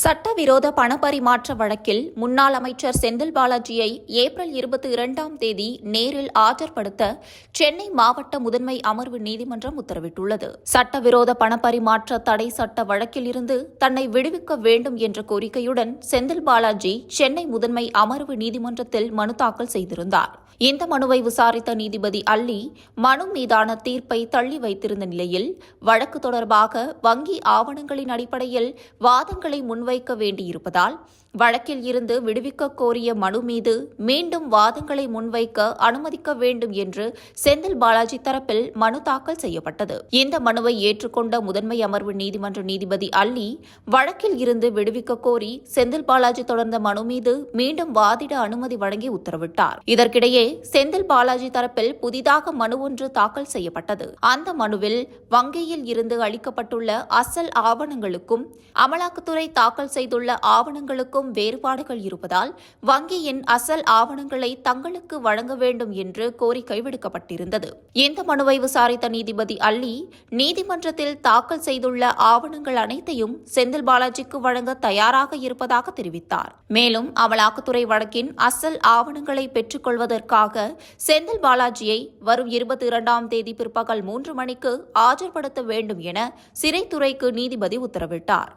சட்டவிரோத பணப்பரிமாற்ற வழக்கில் முன்னாள் அமைச்சர் செந்தில் பாலாஜியை ஏப்ரல் இருபத்தி இரண்டாம் தேதி நேரில் ஆஜர்படுத்த சென்னை மாவட்ட முதன்மை அமர்வு நீதிமன்றம் உத்தரவிட்டுள்ளது. சட்டவிரோத பணப்பரிமாற்ற தடை சட்ட வழக்கில் இருந்து தன்னை விடுவிக்க வேண்டும் என்ற கோரிக்கையுடன் செந்தில் பாலாஜி சென்னை முதன்மை அமர்வு நீதிமன்றத்தில் மனு தாக்கல் செய்திருந்தார். இந்த மனுவை விசாரித்த நீதிபதி அல்லி மனு மீதான தீர்ப்பை தள்ளி வைத்திருந்த நிலையில் வழக்கு தொடர்பாக வங்கி ஆவணங்களின் அடிப்படையில் வாதங்களை முன்வைக்க வேண்டியிருப்பதால் வழக்கில் இருந்து விடுவிக்க கோரிய மனு மீது மீண்டும் வாதங்களை முன்வைக்க அனுமதிக்க வேண்டும் என்று செந்தில் பாலாஜி தரப்பில் மனு தாக்கல் செய்யப்பட்டது. இந்த மனுவை ஏற்றுக்கொண்ட முதன்மை அமர்வு நீதிமன்ற நீதிபதி அல்லி வழக்கில் இருந்து விடுவிக்க கோரி செந்தில் பாலாஜி தொடர்ந்த மனு மீது மீண்டும் வாதிட அனுமதி வழங்கி உத்தரவிட்டார். இதற்கிடையே செந்தில் பாலாஜி தரப்பில் புதிதாக மனு ஒன்று தாக்கல் செய்யப்பட்டது. அந்த மனுவில் வங்கியில் இருந்து அளிக்கப்பட்டுள்ள அசல் ஆவணங்களுக்கும் அமலாக்கத்துறை தாக்கல் செய்துள்ள ஆவணங்களுக்கும் வேறுபாடுகள் இருப்பதால் வங்கியின் அசல் ஆவணங்களை தங்களுக்கு வழங்க வேண்டும் என்று கோரிக்கை விடுக்கப்பட்டிருந்தது. இந்த மனுவை விசாரித்த நீதிபதி அல்லி நீதிமன்றத்தில் தாக்கல் செய்துள்ள ஆவணங்கள் அனைத்தையும் செந்தில் பாலாஜிக்கு வழங்க தயாராக இருப்பதாக தெரிவித்தார். மேலும் அமலாக்கத்துறை வழக்கின் அசல் ஆவணங்களை பெற்றுக்கொள்வதற்காக செந்தில் பாலாஜியை வரும் இருபத்தி இரண்டாம் தேதி பிற்பகல் மூன்று மணிக்கு ஆஜர்படுத்த வேண்டும் என சிறைத்துறைக்கு நீதிபதி உத்தரவிட்டார்.